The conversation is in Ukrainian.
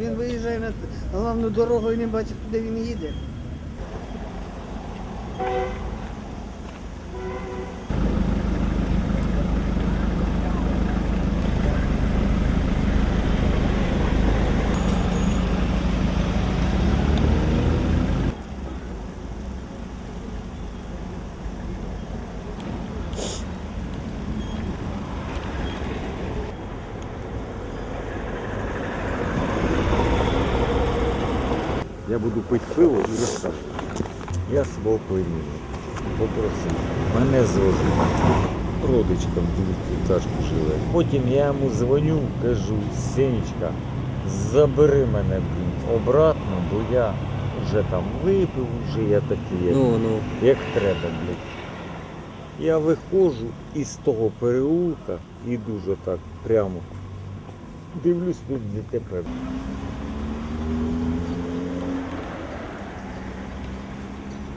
Він виїжджає на головну дорогу і не бачить, куди він їде. Я буду пити пиво і розкажу. Я свого племінника попросив. Мене звозили. Родичкам в тачку живе. Потім я йому дзвоню, кажу, Сенечка, забери мене блін, обратно, бо я вже там випив, вже я такий, як, Ну, ну. як треба, блядь. Я виходжу із того переулка, іду вже так прямо. Дивлюсь тут ДТП.